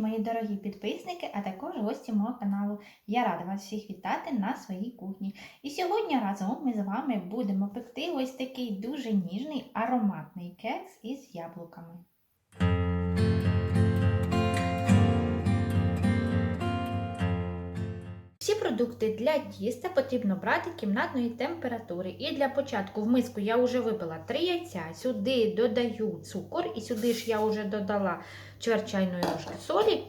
мої дорогі підписники, а також гості мого каналу. Я рада вас всіх вітати на своїй кухні. І сьогодні разом ми з вами будемо пекти ось такий дуже ніжний ароматний кекс із яблуками. Всі продукти для тіста потрібно брати кімнатної температури. І для початку в миску я вже випила 3 яйця, сюди додаю цукор, і сюди ж я вже додала чверть чайної ложки солі.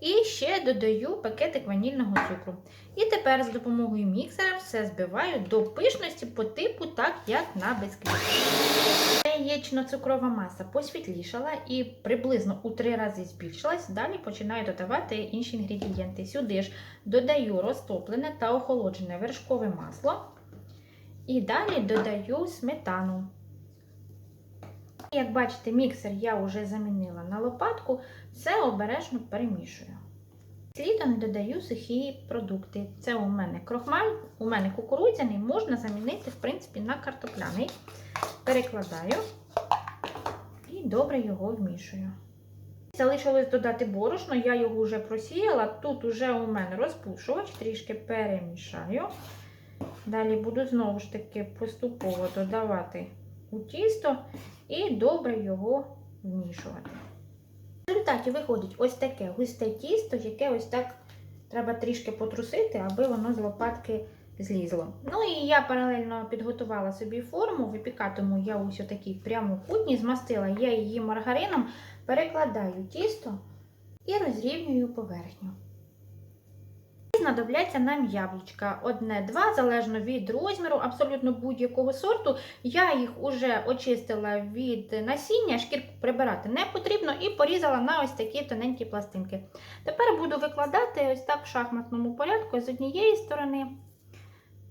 І ще додаю пакетик ванільного цукру. І тепер з допомогою міксера все збиваю до пишності по типу, так як на бисквіт. Яєчно-цукрова маса посвітлішала і приблизно у 3 рази збільшилась. Далі починаю додавати інші інгредієнти. Сюди ж додаю розтоплене та охолоджене вершкове масло. І далі додаю сметану. Як бачите, міксер я вже замінила на лопатку, все обережно перемішую. Слідом додаю сухі продукти. Це у мене крохмаль, у мене кукурудзяний, можна замінити, в принципі, на картопляний. Перекладаю і добре його вмішую. Залишилось додати борошно, я його вже просіяла. Тут вже у мене розпушувач, трішки перемішаю. Далі буду знову ж таки поступово додавати у тісто і добре його вмішувати. В результаті виходить ось таке густе тісто, яке ось так треба трішки потрусити, аби воно з лопатки злізло. Ну і я паралельно підготувала собі форму, випікатиму я ось такій прямокутній, змастила я її маргарином, перекладаю тісто і розрівнюю поверхню. Знадобляться нам яблучка одне-два, залежно від розміру, абсолютно будь-якого сорту. Я їх уже очистила від насіння, шкірку прибирати не потрібно, і порізала на ось такі тоненькі пластинки. Тепер буду викладати ось так в шахматному порядку з однієї сторони,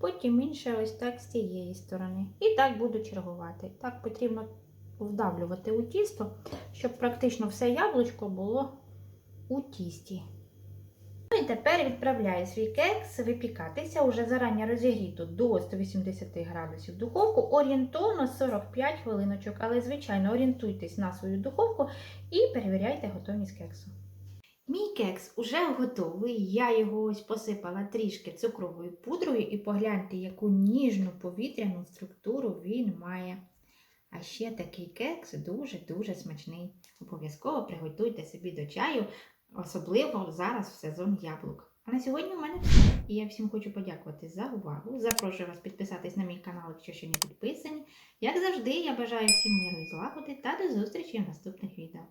потім інше ось так з цієї сторони. І так буду чергувати. Так потрібно вдавлювати у тісто, щоб практично все яблучко було у тісті. І тепер відправляю свій кекс випікатися уже зарані розігріту до 180 градусів духовку, орієнтовно 45 хвилиночок. Але, звичайно, орієнтуйтесь на свою духовку і перевіряйте готовність кексу. Мій кекс уже готовий. Я його ось посипала трішки цукровою пудрою і погляньте, яку ніжну повітряну структуру він має. А ще такий кекс дуже-дуже смачний. Обов'язково приготуйте собі до чаю. Особливо зараз в сезон яблук. А на сьогодні у мене все. І я всім хочу подякувати за увагу. Запрошую вас підписатись на мій канал, якщо ще не підписані. Як завжди, я бажаю всім миру і злагоди та до зустрічі в наступних відео.